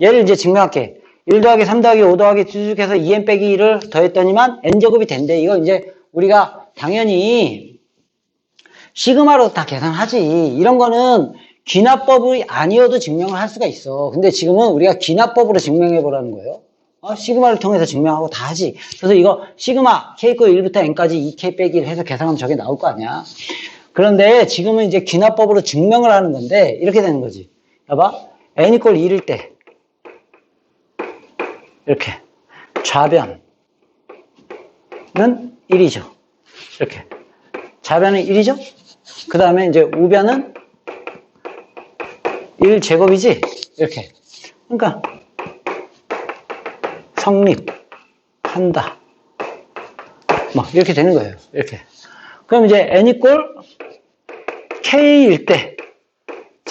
얘를 이제 증명할게. 1 더하기 3 더하기 5 더하기 쭉 해서 2n 빼기 1을 더했더니만 n제곱이 된대. 이거 이제 우리가 당연히 시그마로 다 계산하지. 이런 거는 귀납법이 아니어도 증명을 할 수가 있어. 근데 지금은 우리가 귀납법으로 증명해 보라는 거예요. 어, 시그마를 통해서 증명하고 다 하지. 그래서 이거 시그마 K거 1부터 N까지 2K 빼기 1 해서 계산하면 저게 나올 거 아니야. 그런데 지금은 이제 귀납법으로 증명을 하는 건데 이렇게 되는 거지. 봐봐. N 이꼴 1일 때 이렇게 좌변은 1이죠. 이렇게 좌변은 1이죠. 그 다음에 이제 우변은 1제곱이지. 이렇게. 그러니까 성립한다. 뭐 이렇게 되는 거예요. 이렇게. 그럼 이제 n 이꼴 k일 때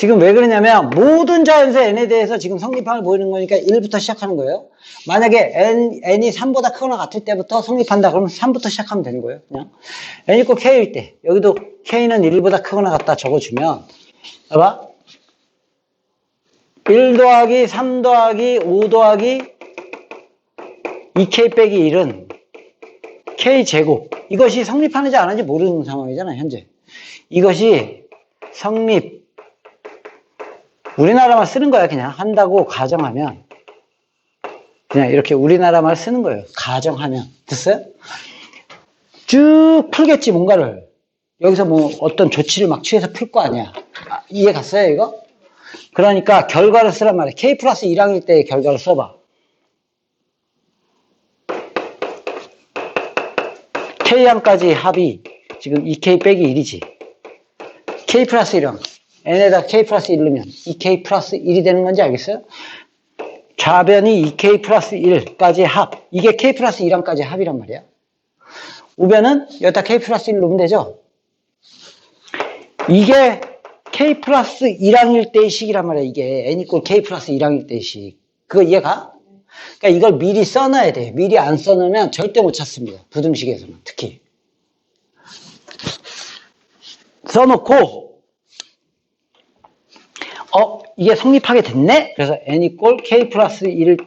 지금 왜 그러냐면 모든 자연수 n에 대해서 지금 성립함을 보이는 거니까 1부터 시작하는 거예요. 만약에 n, n이 3보다 크거나 같을 때부터 성립한다 그러면 3부터 시작하면 되는 거예요. 그냥. N 이꼴 k일 때. 여기도 k는 1보다 크거나 같다 적어주면. 봐봐. 1 더하기 3 더하기 5 더하기 2k 빼기 1은 k 제곱. 이것이 성립하는지 안 하는지 모르는 상황이잖아요 현재. 이것이 성립 우리나라말 쓰는 거야. 그냥 한다고 가정하면. 그냥 이렇게 우리나라 말 쓰는 거예요. 가정하면. 됐어요? 쭉 풀겠지 뭔가를. 여기서 뭐 어떤 조치를 막 취해서 풀 거 아니야. 아, 이해 갔어요 이거? 그러니까 결과를 쓰란 말이야. K 플러스 1항일 때의 결과를 써봐. K양까지 합이 지금 2K 빼기 1이지. K 플러스 1은 n에다 K 플러스 1 넣으면 2K 플러스 1이 되는 건지 알겠어요? 좌변이 2K 플러스 1까지 합. 이게 K 플러스 1항까지 합이란 말이야. 우변은 여기다 K 플러스 1 넣으면 되죠? 이게 K 플러스 1항일 때의 식이란 말이야. 이게 n 이꼴 K 플러스 1항일 때의 식. 그거 이해가? 그러니까 이걸 미리 써놔야 돼. 미리 안 써놓으면 절대 못 찾습니다. 부등식에서는 특히. 써놓고 어 이게 성립하게 됐네? 그래서 n 이꼴 k 플러스 1일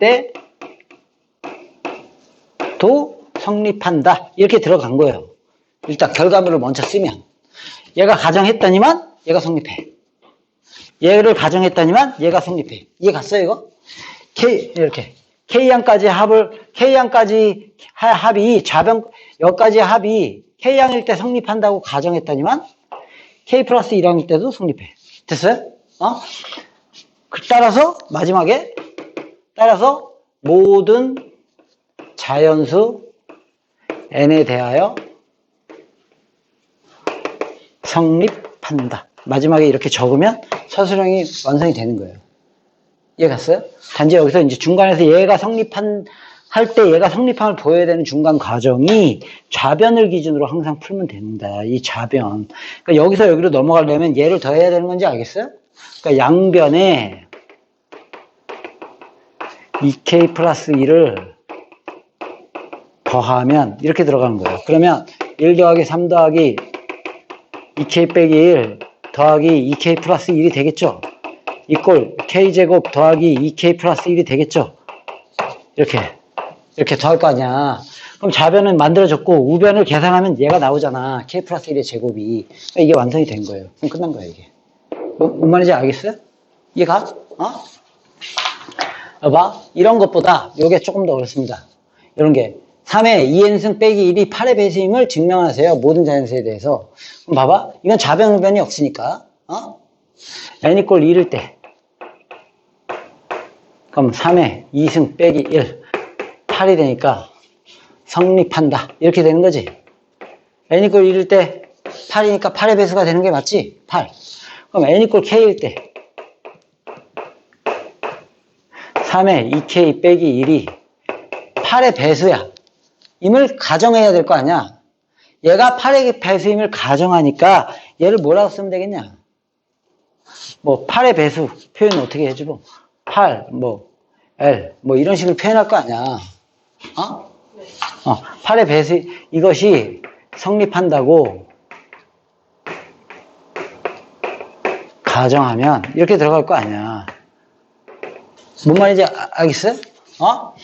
때도 성립한다. 이렇게 들어간 거예요. 일단 결과물을 먼저 쓰면 얘가 가정했더니만 얘가 성립해. 얘를 가정했더니만 얘가 성립해. 이해 갔어요 이거? K 이렇게 K양까지 합을, K양까지 합이, 좌변, 여기까지 합이 K양일 때 성립한다고 가정했더니만 K 플러스 1항일 때도 성립해. 됐어요? 어? 그 따라서, 마지막에, 따라서 모든 자연수 N에 대하여 성립한다. 마지막에 이렇게 적으면 서술형이 완성이 되는 거예요. 이해 갔어요? 단지 여기서 이제 중간에서 얘가 성립한 할 때 얘가 성립함을 보여야 되는 중간 과정이 좌변을 기준으로 항상 풀면 된다. 이 좌변. 그러니까 여기서 여기로 넘어가려면 얘를 더해야 되는 건지 알겠어요? 그러니까 양변에 2k 플러스 1을 더하면 이렇게 들어가는 거예요. 그러면 1 더하기 3 더하기 2k 빼기 1 더하기 2k 플러스 1이 되겠죠? 이꼴 k제곱 더하기 2k 플러스 1이 되겠죠? 이렇게 이렇게 더할 거 아니야. 그럼 좌변은 만들어졌고 우변을 계산하면 얘가 나오잖아. k 플러스 1의 제곱이. 그러니까 이게 완성이 된 거예요. 그럼 끝난 거야 이게. 뭐, 뭔 말인지 알겠어요? 이해가? 어? 봐봐. 이런 것보다 이게 조금 더 어렵습니다. 이런 게 3의 2n승 빼기 1이 8의 배수임을 증명하세요. 모든 자연수에 대해서. 그럼 봐봐. 이건 좌변 우변이 없으니까. 어? n 이꼴 1일 때 그럼 3에 2승 빼기 1 8이 되니까 성립한다 이렇게 되는 거지 n 이꼴 1일 때 8이니까 8의 배수가 되는 게 맞지? 8 그럼 n 이꼴 k일 때. 3에 2k 빼기 1이 8의 배수야. 임을 가정해야 될 거 아니야. 얘가 8의 배수임을 가정하니까 얘를 뭐라고 쓰면 되겠냐? 뭐 8의 배수 표현 어떻게 해주고? 8, 뭐 L, 뭐 이런 식으로 표현할 거 아니야. 어? 어 8의 배수 이것이 성립한다고 가정하면 이렇게 들어갈 거 아니야. 뭔 말인지 아- 알겠어요? 어?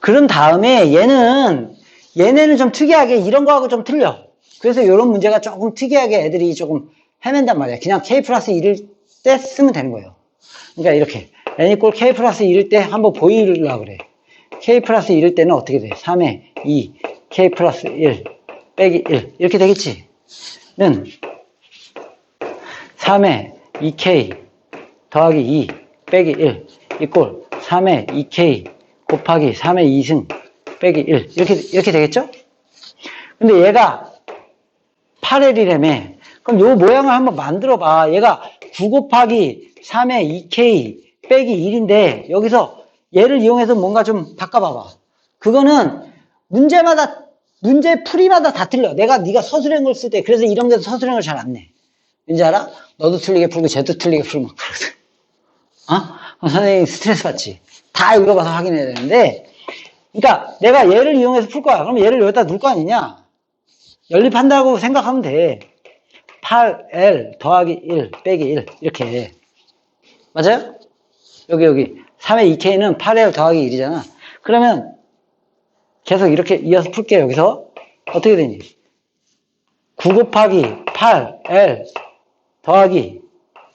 그런 다음에 얘는 얘네는 좀 특이하게 이런 거하고 좀 틀려. 그래서 이런 문제가 조금 특이하게 애들이 조금 헤맨단 말이야. 그냥 k 플러스 1일 때 쓰면 되는 거예요. 그러니까 이렇게 n 이꼴 k 플러스 1일 때 한번 보이려고 그래. k 플러스 1일 때는 어떻게 돼? 3에 2 k 플러스 1 빼기 1 이렇게 되겠지? 는 3에 2k 더하기 2 빼기 1 이꼴 3에 2k 곱하기 3의 2승 빼기 1 이렇게 이렇게 되겠죠? 근데 얘가 8L이라며. 그럼 요 모양을 한번 만들어 봐. 얘가 9 곱하기 3의 2k 빼기 1인데 여기서 얘를 이용해서 뭔가 좀 바꿔봐봐. 그거는 문제마다 문제 풀이마다 다 틀려. 내가 네가 서술형을 쓸 때 그래서 이런 데서 서술형을 잘 안 내. 왠지 알아? 너도 틀리게 풀고 쟤도 틀리게 풀고 막 그러거든 어? 그럼 선생님이 스트레스 받지. 다 읽어봐서 확인해야 되는데, 그러니까 내가 얘를 이용해서 풀 거야. 그럼 얘를 여기다 놓을 거 아니냐? 연립한다고 생각하면 돼. 8L 더하기 1 빼기 1 이렇게 맞아요? 여기 여기 3의 2K는 8L 더하기 1이잖아. 그러면 계속 이렇게 이어서 풀게요. 여기서 어떻게 되니? 9 곱하기 8L 더하기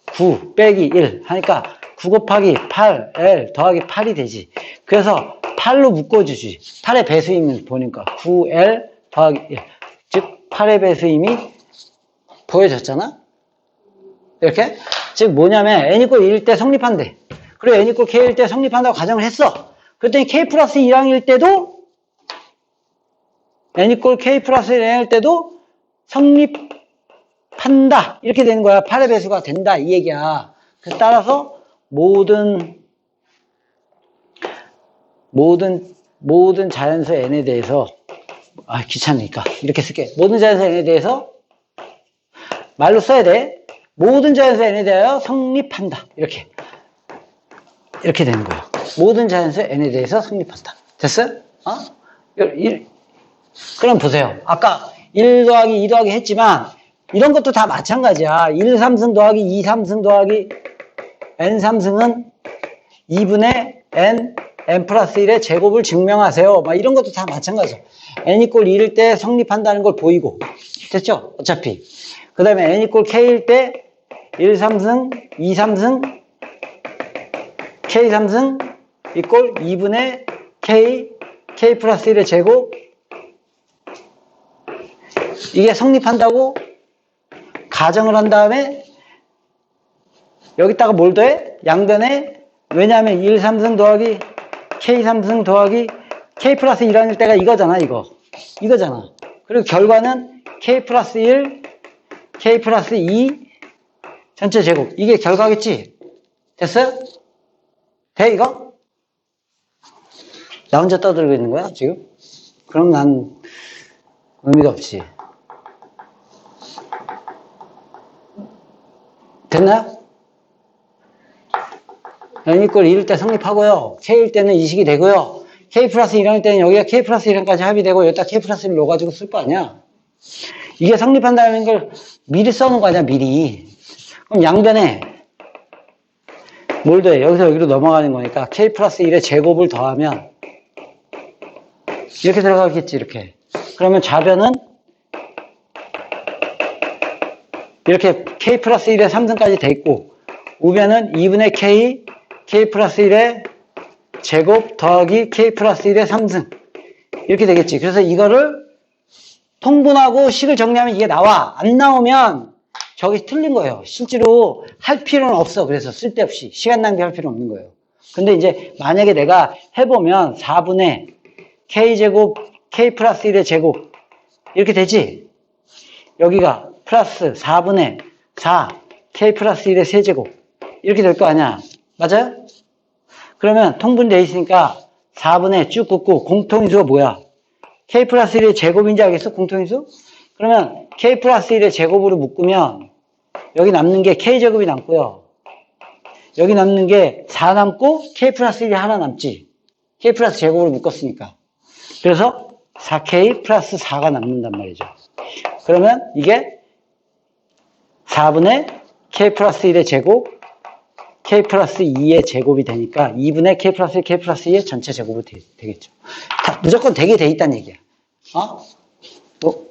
9 빼기 1 하니까 9 곱하기 8L 더하기 8이 되지. 그래서 8로 묶어주지. 8의 배수임을 보니까 9L 더하기 1. 즉 8의 배수임이 보여졌잖아? 이렇게? 즉 뭐냐면 n 이꼴 1일 때 성립한대. 그리고 n 이꼴 k일 때 성립한다고 가정을 했어. 그랬더니 k 플러스 1항일 때도 n 이꼴 k 플러스 1항일 때도 성립 한다. 이렇게 되는 거야. 8의 배수가 된다. 이 얘기야. 따라서 모든 모든 모든 자연수 n에 대해서 아 귀찮으니까 이렇게 쓸게. 모든 자연수 n에 대해서 말로 써야 돼. 모든 자연수 n에 대하여 성립한다. 이렇게 이렇게 되는 거예요. 모든 자연수 n에 대해서 성립한다. 됐어요? 어? 일- 일- 그럼 보세요. 아까 1 더하기 2 더하기 했지만 이런 것도 다 마찬가지야. 1 3승 더하기 2 3승 더하기 n 3승은 2분의 n n 플러스 1의 제곱을 증명하세요. 막 이런 것도 다 마찬가지야. n 이꼴 1일 때 성립한다는 걸 보이고 됐죠? 어차피 그 다음에 n 이꼴 k일 때 1 3승 2 3승 k 3승 이꼴 2분의 k k 플러스 1의 제곱 이게 성립한다고 가정을 한 다음에 여기다가 뭘 더해? 양변에 왜냐하면 1 3승 더하기 k 3승 더하기 k 플러스 1항일 때가 이거잖아 이거 이거잖아 그리고 결과는 k 플러스 1 k 플러스 2 전체 제곱 이게 결과겠지 됐어요? 돼 이거? 나 혼자 떠들고 있는 거야 지금? 그럼 난 의미가 없지 됐나요? n 이꼴 1일 때 성립하고요. k일 때는 이식이 되고요. k 플러스 1항일 때는 여기가 k 플러스 1항까지 합의되고 여기다 k 플러스 1을 넣어가지고 쓸 거 아니야. 이게 성립한다는 걸 미리 써놓은 거 아니야, 미리. 그럼 양변에 뭘 더해? 여기서 여기로 넘어가는 거니까 k 플러스 1의 제곱을 더하면 이렇게 들어가겠지, 이렇게. 그러면 좌변은 이렇게 k 플러스 1의 3승까지 돼 있고 우변은 2분의 k k 플러스 1의 제곱 더하기 k 플러스 1의 3승 이렇게 되겠지. 그래서 이거를 통분하고 식을 정리하면 이게 나와. 안 나오면 저기 틀린 거예요. 실제로 할 필요는 없어. 그래서 쓸데없이 시간 낭비할 필요 없는 거예요. 근데 이제 만약에 내가 해보면 4분의 k 제곱 k 플러스 1의 제곱 이렇게 되지. 여기가 플러스 4분의 4 k 플러스 1의 세제곱 이렇게 될 거 아니야. 맞아요? 그러면 통분되어 있으니까 4분의 쭉 긋고 공통인수가 뭐야? k 플러스 1의 제곱인지 알겠어? 공통인수? 그러면 k 플러스 1의 제곱으로 묶으면 여기 남는 게 k 제곱이 남고요. 여기 남는 게 4 남고 k 플러스 1이 하나 남지. k 플러스 제곱으로 묶었으니까. 그래서 4k 플러스 4가 남는단 말이죠. 그러면 이게 4분의 k 플러스 1의 제곱 k 플러스 2의 제곱이 되니까 2분의 k 플러스 1, k 플러스 2의 전체 제곱이 되, 겠죠 무조건 되게 돼 있다는 얘기야. 어? 또